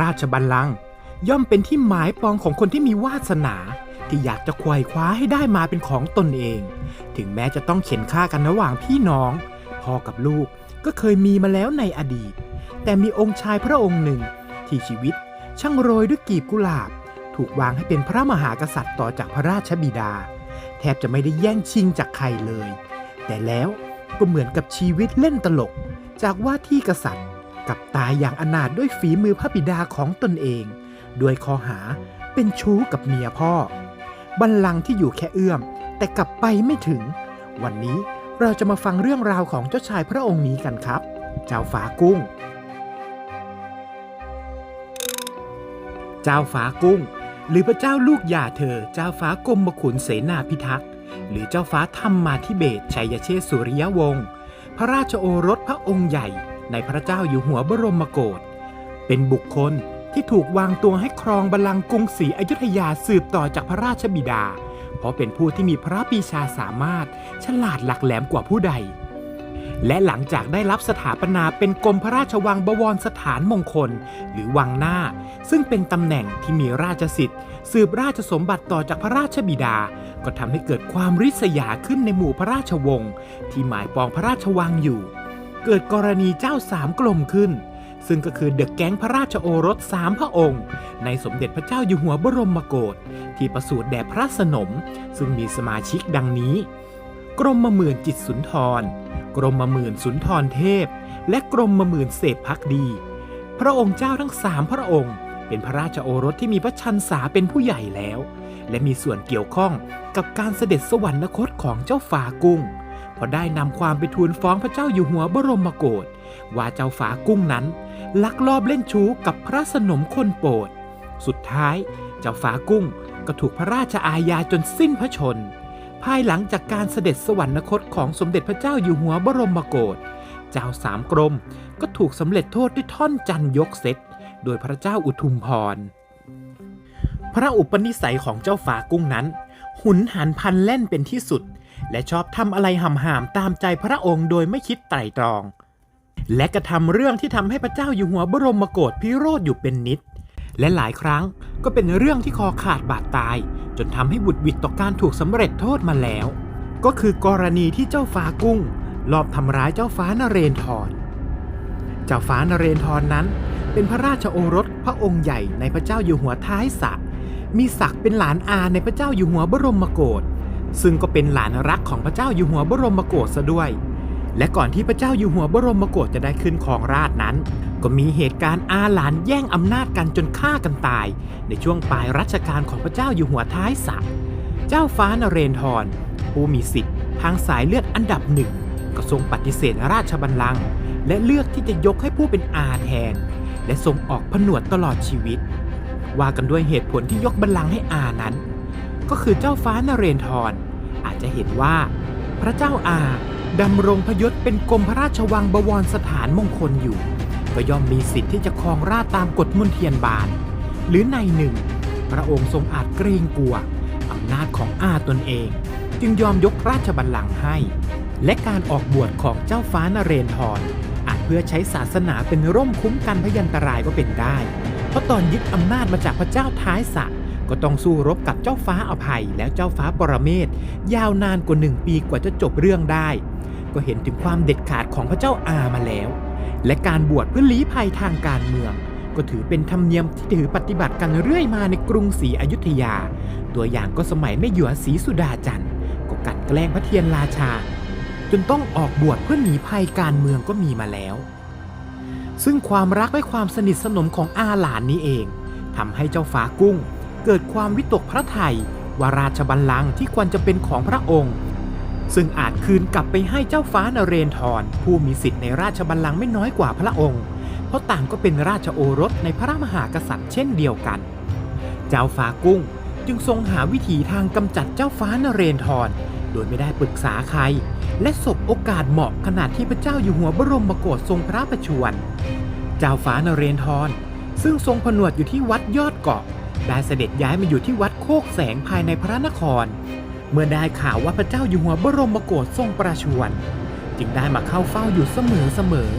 ราชบัลลังก์ย่อมเป็นที่หมายปองของคนที่มีวาสนา ที่อยากจะควยคว้าให้ได้มาเป็นของตนเอง ถึงแม้จะต้องเข็นฆ่ากันระหว่างพี่น้อง พ่อกับลูกก็เคยมีมาแล้วในอดีต แต่มีองค์ชายพระองค์หนึ่ง ที่ชีวิตช่างโรยด้วยกีบกุหลาบ ถูกวางให้เป็นพระมหากษัตริย์ต่อจากพระราชบิดา แทบจะไม่ได้แย่งชิงจากใครเลย แต่แล้วก็เหมือนกับชีวิตเล่นตลก จากว่าที่กษัตริย์ กับตายอย่างอนาถด้วยฝีมือพระบิดาของตนเอง ด้วยข้อหาเป็นชู้กับเมียพ่อ บัลลังก์ที่อยู่แค่เอื้อม แต่กลับไปไม่ถึง วันนี้เราจะมาฟังเรื่องราวของเจ้าชายพระองค์นี้กันครับ เจ้าฟ้ากุ้ง เจ้าฟ้ากุ้ง หรือพระเจ้าลูกยาเธอ เจ้าฟ้ากรมขุนเสนาพิทักษ์ หรือเจ้าฟ้าธรรมมาธิเบศชัยเชษสุริยวงศ์ พระราชโอรสพระองค์ใหญ่ ในพระเจ้าอยู่หัวบรมโกศเป็นบุคคลที่ถูกวางตัวให้ครองบัลลังก์กรุงศรีอยุธยาสืบต่อจากพระราชบิดา เพราะเป็นผู้ที่มีพระปีชาสามารถ ฉลาดหลักแหลมกว่าผู้ใด และหลังจากได้รับสถาปนาเป็นกรมพระราชวังบวรสถานมงคล หรือวังหน้า ซึ่งเป็นตำแหน่งที่มีราชสิทธิ์ สืบราชสมบัติต่อจากพระราชบิดา ก็ทำให้เกิดความริษยาขึ้นในหมู่พระราชวงศ์ที่หมายปองพระราชวังอยู่ เกิดกรณีเจ้าสามกลมขึ้น ซึ่งก็คือเดอะแก๊งพระราชโอรสสามพระองค์ ในสมเด็จพระเจ้าอยู่หัวบรมโกศที่ประสูติแด่พระสนม ซึ่งมีสมาชิกดังนี้ กรมมหมื่นจิตสุนทร กรมมหมื่นสุนทรเทพ และกรมมหมื่นเสพพักดี พระองค์เจ้าทั้งสามพระองค์ เป็นพระราชโอรสที่มีพระชันษาเป็นผู้ใหญ่แล้ว และมีส่วนเกี่ยวข้องกับการเสด็จสวรรคตของเจ้าฟ้ากุ้ง เพราะได้นำความไปทูลฟ้องพระเจ้าอยู่หัวบรมโกศว่าเจ้าฟ้ากุ้งนั้น ลักลอบเล่นชู้กับพระสนมคนโปรด สุดท้ายเจ้าฟ้ากุ้งก็ถูกพระราชอาญาจนสิ้นพระชน ภายหลังจากการเสด็จสวรรคตของสมเด็จพระเจ้าอยู่หัวบรมโกศเจ้าสามกรมก็ถูกสำเร็จโทษด้วยท่อนจันยกเซตโดยพระเจ้าอุทุมพร พระอุปนิสัยของเจ้าฟ้ากุ้งนั้น หุนหันพันแล่นเป็นที่สุด และชอบทำอะไรหำหามตามใจพระองค์โดยไม่คิดไตร่ตรอง และกระทำเรื่องที่ทำให้พระเจ้าอยู่หัวบรมโกศพิโรธอยู่เป็นนิด และหลายครั้งก็เป็นเรื่องที่คอขาดบาดตาย จนทำให้บุดหวิดต่อการถูกสำเร็จโทษมาแล้ว ก็คือกรณีที่เจ้าฟ้ากุ้งลอบทำร้ายเจ้าฟ้านเรนทรเจ้าฟ้านเรนทรนั้น เป็นพระราชโอรสพระองค์ใหญ่ในพระเจ้าอยู่หัวท้ายสระมีศักดิ์เป็นหลานอาในพระเจ้าอยู่หัวบรมโกศ ซึ่งก็เป็นหลานรักของพระเจ้าอยู่หัวบรมโกศซะด้วย และก่อนที่พระเจ้าอยู่หัวบรมโกศจะได้ขึ้นครองราชนั้น ก็มีเหตุการณ์อาหลานแย่งอำนาจกันจนฆ่ากันตาย ในช่วงปลายรัชกาลของพระเจ้าอยู่หัวท้ายสระเจ้าฟ้านเรนทรผู้มีสิทธิ์ทางสายเลือดอันดับหนึ่งก็ทรงปฏิเสธราชบัลลังก์และเลือกที่จะยกให้ผู้เป็นอาแทน และทรงออกผนวดตลอดชีวิต ว่ากันด้วยเหตุผลที่ยกบัลลังก์ให้อานั้น ก็คือเจ้าฟ้านเรนทร อาจจะเห็นว่า พระเจ้าอาดำรงพยศเป็นกรมพระราชวังบวรสถานมงคลอยู่ ก็ย่อมมีสิทธิ์ที่จะครองราชตามกฎมุนเทียนบาน หรือในหนึ่ง พระองค์ทรงอาจเกรงกลัวอำนาจของอาตนเอง จึงยอมยกราชบัลลังก์ให้ และการออกบวชของเจ้าฟ้านเรนทรอาจเพื่อใช้ศาสนาเป็นร่มคุ้มกันพยันตรายก็เป็นได้ เพราะตอนยึดอำนาจมาจากพระเจ้าท้ายสระ ก็ต้องสู้รบกับเจ้าฟ้าอภัยแล้วเจ้าฟ้าปรเมศยาวนานกว่าหนึ่งปีกว่าจะจบเรื่องได้ ก็เห็นถึงความเด็ดขาดของพระเจ้าอามาแล้ว และการบวชเพื่อลี้ภัยทางการเมือง ก็ถือเป็นธรรมเนียมที่ถือปฏิบัติกันเรื่อยมาในกรุงศรีอยุธยา ตัวอย่างก็สมัยแม่หยวศรีสุดาจันทร์ก็กลันแกล้งพระเทียนราชา จนต้องออกบวชเพื่อหนีภัยการเมืองก็มีมาแล้ว ซึ่งความรักและความสนิทสนมของอาหลานนี้เองทำให้เจ้าฟ้ากุ้ง เกิดความวิตกพระไทยว่าราชบัลลังก์ที่ควรจะเป็นของพระองค์ ซึ่งอาจคืนกลับไปให้เจ้าฟ้านเรนทรผู้มีสิทธิ์ในราชบัลลังก์ไม่น้อยกว่าพระองค์ เพราะต่างก็เป็นราชโอรสในพระมหากษัตริย์เช่นเดียวกัน เจ้าฟ้ากุ้งจึงทรงหาวิธีทางกำจัดเจ้าฟ้านเรนทรโดยไม่ได้ปรึกษาใคร และสบโอกาสเหมาะขนาดที่พระเจ้าอยู่หัวบรมโกศทรงพระประชวร เจ้าฟ้านเรนทรซึ่งทรงผนวดอยู่ที่วัดยอดเกาะ ได้เสด็จย้ายมาอยู่ที่วัดโคกแสงภายในพระนคร เมื่อได้ข่าวว่าพระเจ้าอยู่หัวบรมโกศทรงประชวรจึงได้มาเข้าเฝ้าอยู่เสมอเสมอ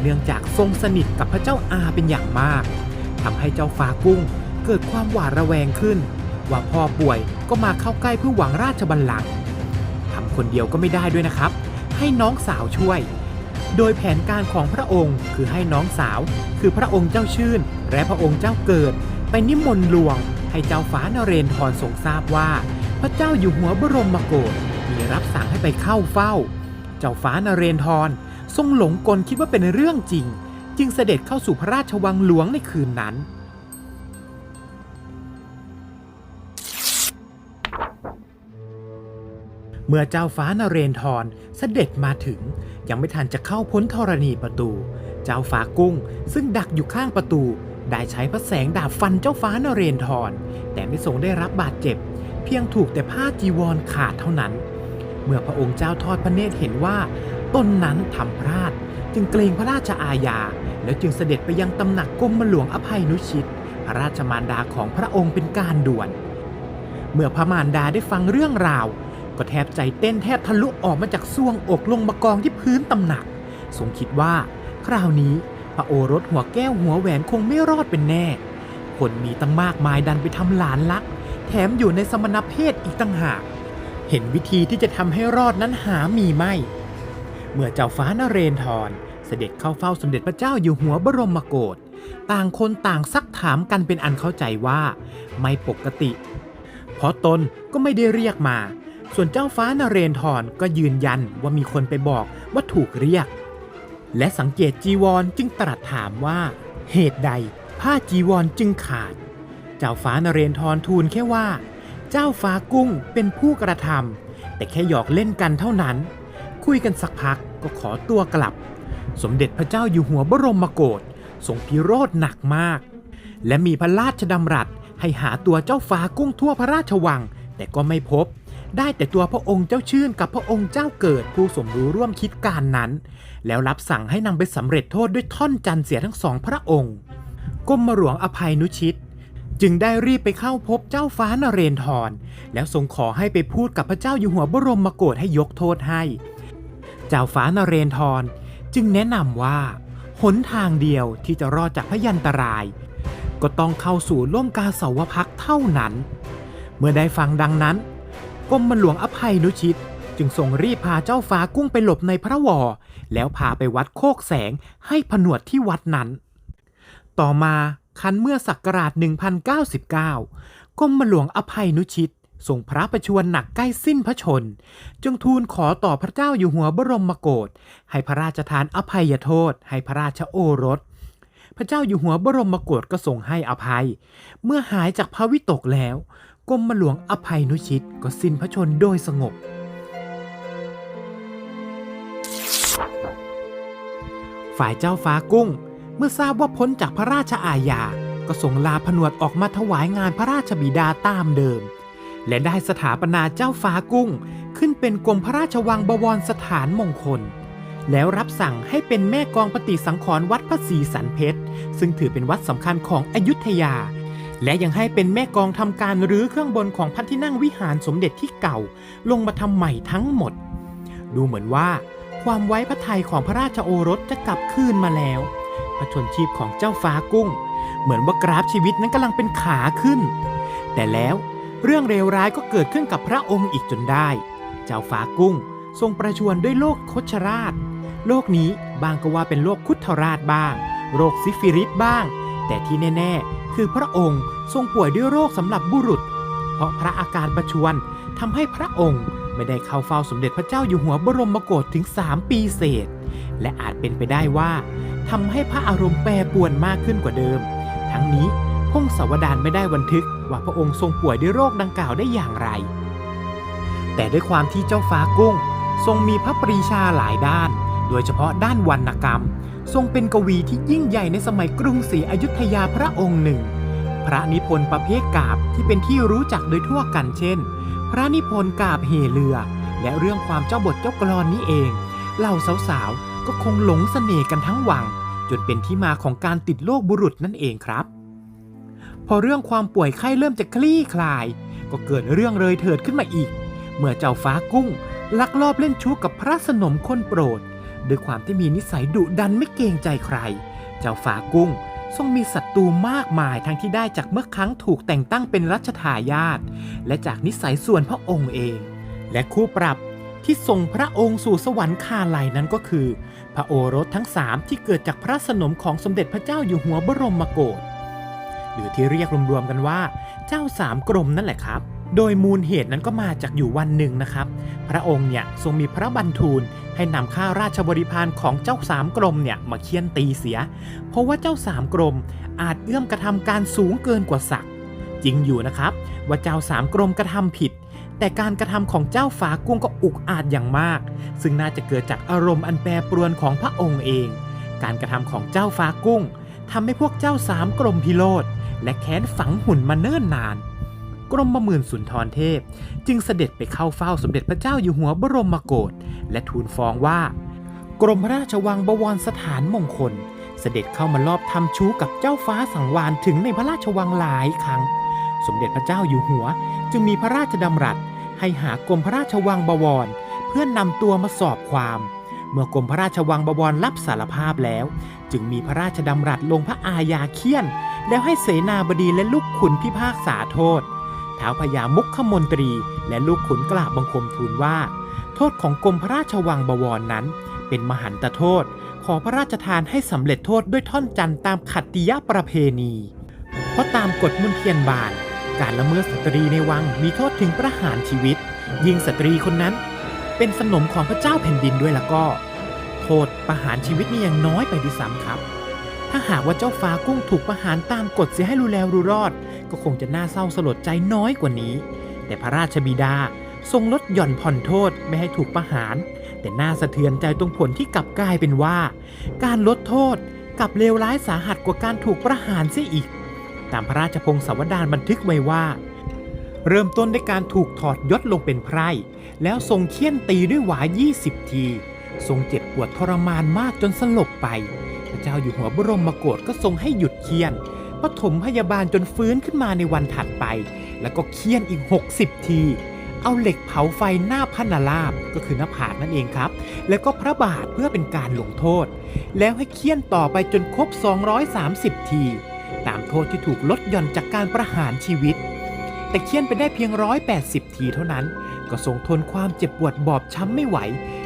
เนื่องจากทรงสนิทกับพระเจ้าอาเป็นอย่างมากททำให้เจ้าฟ้ากุ้งเกิดความหวาดระแวงขึ้น ว่าพ่อป่วยก็มาเข้าใกล้เพื่อหวังราชบัลลังก์ทำคนเดียวก็ไม่ได้ด้วยนะครับ ให้น้องสาวช่วย โดยแผนการของพระองค์คือให้น้องสาว คือพระองค์เจ้าชื่น และพระองค์เจ้าเกิด ไปนิมนต์หลวง ให้เจ้าฟ้านเรนทรทรงทราบว่า พระเจ้าอยู่หัวบรมโกศมีรับสั่งให้ไปเข้าเฝ้า เจ้าฟ้านเรนทรทรงหลงกลคิดว่าเป็นเรื่องจริง จึงเสด็จเข้าสู่พระราชวังหลวงในคืนนั้น เมื่อเจ้าฟ้านเรนทรเสด็จมาถึง ยังไม่ทันจะเข้าพ้นธรณีประตู เจ้าฟ้ากุ้งซึ่งดักอยู่ข้างประตู ได้ใช้พระแสงดาบฟันเจ้าฟ้านเรนทร แต่ไม่ทรงได้รับบาดเจ็บ เพียงถูกแต่ผ้าจีวรขาดเท่านั้น เมื่อพระองค์เจ้าทอดพระเนตรเห็นว่าตนนั้นทำพลาด จึงเกรงพระราชอาญา แล้วจึงเสด็จไปยังตำหนักกรมหลวงอภัยนุชิต พระราชมารดาของพระองค์เป็นการด่วน เมื่อพระมารดาได้ฟังเรื่องราว ก็แทบใจเต้นแทบทะลุออกมาจากซ่วงอกลงมากองที่พื้นตำหนักทรงคิดว่า คราวนี้ ระโอรสหัวแก้วหัวแหวนคงไม่รอดเป็นแน่ คนมีตั้งมากมายดันไปทำหลานลัก แถมอยู่ในสมณเพศอีกตั้งหาก เห็นวิธีที่จะทำให้รอดนั้นหามีไม่ เมื่อเจ้าฟ้านเรนทรเสด็จเข้าเฝ้าสมเด็จพระเจ้าอยู่หัวบรมโกศต่างคนต่างซักถามกันเป็นอันเข้าใจว่า ไม่ปกติ เพราะตนก็ไม่ได้เรียกมา ส่วนเจ้าฟ้านเรนทรก็ยืนยันว่ามีคนไปบอกว่าถูกเรียก และสังเกตจีวรจึงตรัสถามว่าเหตุใดผ้าจีวรจึงขาด เจ้าฟ้านเรนทรทูลแค่ว่า เจ้าฟ้ากุ้งเป็นผู้กระทำแต่แค่หยอกเล่นกันเท่านั้น คุยกันสักพักก็ขอตัวกลับ สมเด็จพระเจ้าอยู่หัวบรมโกศทรงพิโรธหนักมาก และมีพระราชดำรัสให้หาตัวเจ้าฟ้ากุ้งทั่วพระราชวัง แต่ก็ไม่พบ ได้แต่ตัวพระองค์เจ้าชื่นกับพระองค์เจ้าเกิดผู้สมรู้ร่วมคิดการนั้น แล้วรับสั่งให้นำไปสำเร็จโทษด้วยท่อนจันเสียทั้งสองพระองค์กรมหลวงอภัยนุชิต จึงได้รีบไปเข้าพบเจ้าฟ้านเรนทร แล้วทรงขอให้ไปพูดกับพระเจ้าอยู่หัวบรมมโกศให้ยกโทษให้ เจ้าฟ้านเรนทรจึงแนะนำว่าหนทางเดียวที่จะรอดจากพยันตราย ก็ต้องเข้าสู่ล่มกาสาวพักเท่านั้น เมื่อได้ฟังดังนั้น กรมหลวงอภัยนุชิต จึงทรงรีบพาเจ้าฟ้ากุ้งไปหลบในพระวอ แล้วพาไปวัดโคกแสงให้ผนวดที่วัดนั้น ต่อมาคันเมื่อศักราช 1099 กรมหลวงอภัยนุชิตทรงพระประชวรหนักใกล้สิ้นพระชน จึงทูลขอต่อพระเจ้าอยู่หัวบรมโกศให้พระราชทานอภัยโทษ ให้พระราชโอรส พระเจ้าอยู่หัวบรมโกศก็ทรงให้อภัย เมื่อหายจากพระวิตกแล้ว กรมหลวงอภัยนุชิตก็สิ้นพระชนโดยสงบ ฝ่ายเจ้าฟ้ากุ้งเมื่อทราบว่าพ้นจากพระราชอาญา ก็ส่งลาผนวดออกมาถวายงานพระราชบิดาตามเดิม และได้สถาปนาเจ้าฟ้ากุ้ง ขึ้นเป็นกรมพระราชวังบวรสถานมงคล แล้วรับสั่งให้เป็นแม่กองปฏิสังขรณ์วัดพระศรีสันเพชร ซึ่งถือเป็นวัดสำคัญของอยุธยา และยังให้เป็นแม่กองทำการรื้อเครื่องบนของพระที่นั่งวิหารสมเด็จที่เก่า ลงมาทำใหม่ทั้งหมด ดูเหมือนว่าความไว้พระทัยของพระราชโอรสจะกลับคืนมาแล้วพระชนชีพของเจ้าฟ้ากุ้ง เหมือนว่ากราฟชีวิตนั้นกำลังเป็นขาขึ้น แต่แล้วเรื่องเลวร้ายก็เกิดขึ้นกับพระองค์อีกจนได้ เจ้าฟ้ากุ้งทรงประชวรด้วยโรคคชราช โรคนี้บางก็ว่าเป็นโรคคุทราชบ้าง โรคซิฟิลิสบ้าง แต่ที่แน่ ๆ คือพระองค์ทรงป่วยด้วยโรคสำหรับบุรุษ เพราะพระอาการประชวรทำให้พระองค์ไม่ได้เข้าเฝ้าสมเด็จพระเจ้าอยู่หัวบรมโกศถึง 3 ปีเศษ และอาจเป็นไปได้ว่าทำให้พระอารมณ์แปรปรวนมากขึ้นกว่าเดิม ทั้งนี้พงศาวดารไม่ได้บันทึกว่าพระองค์ทรงป่วยด้วยโรคดังกล่าวได้อย่างไร แต่ด้วยความที่เจ้าฟ้ากุ้ง ทรงมีพระปรีชาหลายด้าน โดยเฉพาะด้านวรรณกรรม ทรงเป็นกวีที่ยิ่งใหญ่ในสมัยกรุงศรีอยุธยาพระองค์หนึ่ง พระนิพนธ์ประเภทกาบที่เป็นที่รู้จักโดยทั่วกันเช่น พระนิพนธ์กาบเหเรือ และเรื่องความเจ้าบทเจ้ากลอนนี้เองเหล่าสาวๆก็คงหลงเสน่ห์กันทั้งวัง จนเป็นที่มาของการติดโรคบุรุษนั่นเองครับ พอเรื่องความป่วยไข้เริ่มจะคลี่คลาย ก็เกิดเรื่องเลยเถิดขึ้นมาอีก เมื่อเจ้าฟ้ากุ้ง ลักลอบเล่นชู้กับพระสนมคนโปรด ด้วยความที่มีนิสัยดุดันไม่เกรงใจใคร เจ้าฟ้ากุ้งทรงมีศัตรูมากมายทั้งที่ได้จากเมื่อครั้งถูกแต่งตั้งเป็นรัชทายาทและจากนิสัยส่วนพระองค์เอง และคู่ปรับที่ส่งพระองค์สู่สวรรคาลัยนั้นก็คือ พระโอรสทั้งสามที่เกิดจากพระสนมของสมเด็จพระเจ้าอยู่หัวบรมโกศหรือที่เรียกรวมๆกันว่า เจ้าสามกรมนั่นแหละครับ โดยมูลเหตุนั้นก็มาจากอยู่วันหนึ่งนะครับ พระองค์เนี่ยทรงมีพระบัญทูลให้นำข้าราชบริพารของเจ้าสามกรมเนี่ยมาเคี่ยนตีเสีย เพราะว่าเจ้าสามกรมอาจเอื้อมกระทำการสูงเกินกว่าศักดิ์จริงอยู่นะครับ ว่าเจ้าสามกรมกระทำผิด แต่การกระทำของเจ้าฝากุ้งก็อุกอาจอย่างมาก ซึ่งน่าจะเกิดจากอารมณ์อันแปรปรวนของพระองค์เอง การกระทำของเจ้าฟ้ากุ้งทำให้พวกเจ้าสามกรมพิโรธและแค้นฝังหุ่นมาเนิ่นนาน กรมประมื่นสุนทรเทพ จึงเสด็จไปเข้าเฝ้าสมเด็จพระเจ้าอยู่หัวบรมโกศและทูลฟ้องว่า กรมพระราชวังบวรสถานมงคล เสด็จเข้ามาลอบทำชู้กับเจ้าฟ้าสังวานถึงในพระราชวังหลายครั้ง สมเด็จพระเจ้าอยู่หัว จึงมีพระราชดำรัส ให้หากรมพระราชวังบวร เพื่อนนำตัวมาสอบความ เมื่อกรมพระราชวังบวรรับสารภาพแล้ว จึงมีพระราชดำรัสลงพระอาญาเคี่ยนแล้วให้เสนาบดีและลูกขุนพิพากษาโทษ ท้าวพญามุขมนตรี และลูกขุนกราบบังคมทูลว่า โทษของกรมพระราชวังบวรนั้น เป็นมหันตโทษ ขอพระราชทานให้สำเร็จโทษด้วยท่อนจันทร์ตามขัตติยประเพณี เพราะตามกฎมุนเทียนบาน การละเมิดสตรีในวังมีโทษถึงประหารชีวิต ยิงสตรีคนนั้น เป็นสนมของพระเจ้าแผ่นดินด้วยแล้วก็ โทษประหารชีวิตนี่ยังน้อยไปด้วยซ้ำครับถ้าหากว่าเจ้าฟ้ากุ้งถูกประหารตามกฎเสียให้รู้แล้วรู้รอด ก็คงจะน่าเศร้าสลดใจน้อยกว่านี้ แต่พระราชบิดาทรงลดหย่อนผ่อนโทษไม่ให้ถูกประหาร แต่น่าสะเทือนใจตรงผลที่กลับกลายเป็นว่า การลดโทษกลับเลวร้ายสาหัสกว่าการถูกประหารเสียอีก ตามพระราชพงศาวดารบันทึกไว้ว่า เริ่มต้นด้วยการถูกถอดยศลงเป็นไพร่ แล้วทรงเคี่ยนตีด้วยหวาย20 ที ทรงเจ็บปวดทรมานมากจนสลบไป พระเจ้าอยู่หัวบรมโกศก็ทรงให้หยุดเคี่ยน ปฐมพยาบาลจนฟื้นขึ้นมาในวันถัดไป แล้วก็เคี่ยนอีก 60 ที เอาเหล็กเผาไฟหน้าพระนาราบก็คือหน้าผากนั่นเองครับ แล้วก็พระบาทเพื่อเป็นการลงโทษ แล้วให้เคี่ยนต่อไปจนครบ 230 ที ตามโทษที่ถูกลดหย่อนจากการประหารชีวิต แต่เคี่ยนไปได้เพียง 180 ทีเท่านั้น ก็ทรงทนความเจ็บปวดบอบช้ำไม่ไหว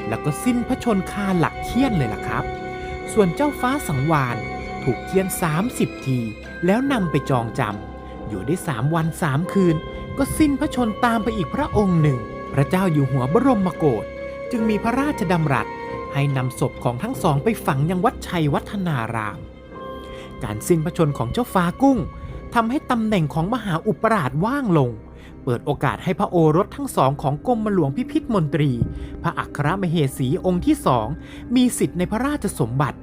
แล้วก็สิ้นพระชนคาหลักเคี่ยนเลยล่ะครับ ส่วนเจ้าฟ้าสังวาน ถูกเคี่ยน 30 ที แล้วนำไปจองจำอยู่ได้3วัน3คืน ก็สิ้นพระชนตามไปอีกพระองค์หนึ่ง พระเจ้าอยู่หัวบรมโกศจึงมีพระราชดำรัส ให้นำศพของทั้งสองไปฝังยังวัดชัยวัฒนาราม การสิ้นพระชนของเจ้าฟ้ากุ้งทำให้ตำแหน่งของมหาอุปราชว่างลง เปิดโอกาสให้พระโอรสทั้งสองของกรมหลวงพิพิธมนตรี พระอัครมเหสีองค์ที่สองมีสิทธิ์ในพระราชสมบัติ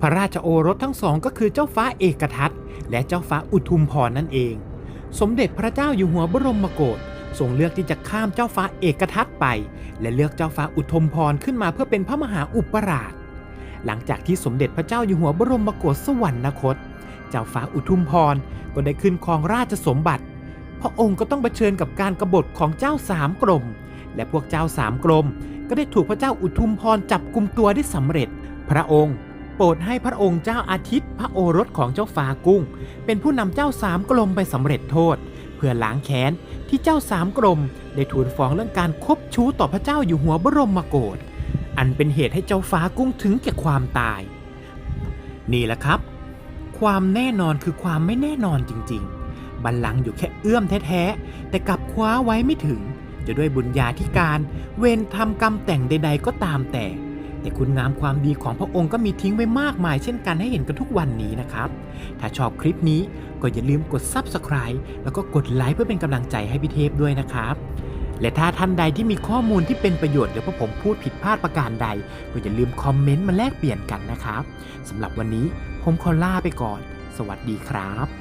พระราชโอรสทั้งสองก็คือเจ้าฟ้าเอกทัตและเจ้าฟ้าอุทุมพรนั่นเอง สมเด็จพระเจ้าอยู่หัวบรมโกศทรงเลือกที่จะข้ามเจ้าฟ้าเอกทัตไป และเลือกเจ้าฟ้าอุทุมพรขึ้นมาเพื่อเป็นพระมหาอุปราช หลังจากที่สมเด็จพระเจ้าอยู่หัวบรมโกศสวรรคต เจ้าฟ้าอุทุมพรก็ได้ขึ้นครองราชสมบัติ พระองค์ก็ต้องเผชิญกับการกบฏของเจ้าสามกรมและพวกเจ้าสามกรมก็ได้ถูกพระเจ้าอุทุมพรจับกลุ่มตัวได้สำเร็จ พระองค์ ปรดให้พระองค์เจ้าอาทิตย์ พระโอรสของเจ้าฟ้ากุ้ง เป็นผู้นำเจ้าสามกรมไปสำเร็จโทษ เพื่อล้างแค้นที่เจ้าสามกรมได้ทูลฟ้องเรื่องการคบชู้ต่อพระเจ้าอยู่หัวบรมโกศอันเป็นเหตุให้เจ้าฟ้ากุ้งถึงแก่ความตาย นี่แหละครับ ความแน่นอนคือความไม่แน่นอนจริง ๆ บัลลังก์อยู่แค่เอื้อมแท้ๆแต่กลับคว้าไว้ไม่ถึง จะด้วยบุญญาธิการ เวรทำกรรมแต่งใด ๆ ก็ตามแต่ แต่คุณงามความดีของพระองค์ก็มีทิ้งไว้มากมายเช่นกันให้เห็นกันทุกวันนี้นะครับ ถ้าชอบคลิปนี้ก็อย่าลืมกด Subscribe แล้วก็กดไลค์เพื่อเป็นกำลังใจให้พี่เทพด้วยนะครับ และถ้าท่านใดที่มีข้อมูลที่เป็นประโยชน์หรือพวกผมพูดผิดพลาดประการใด ก็อย่าลืมคอมเมนต์มาแลกเปลี่ยนกันนะครับสำหรับวันนี้ผมขอลาไปก่อน สวัสดีครับ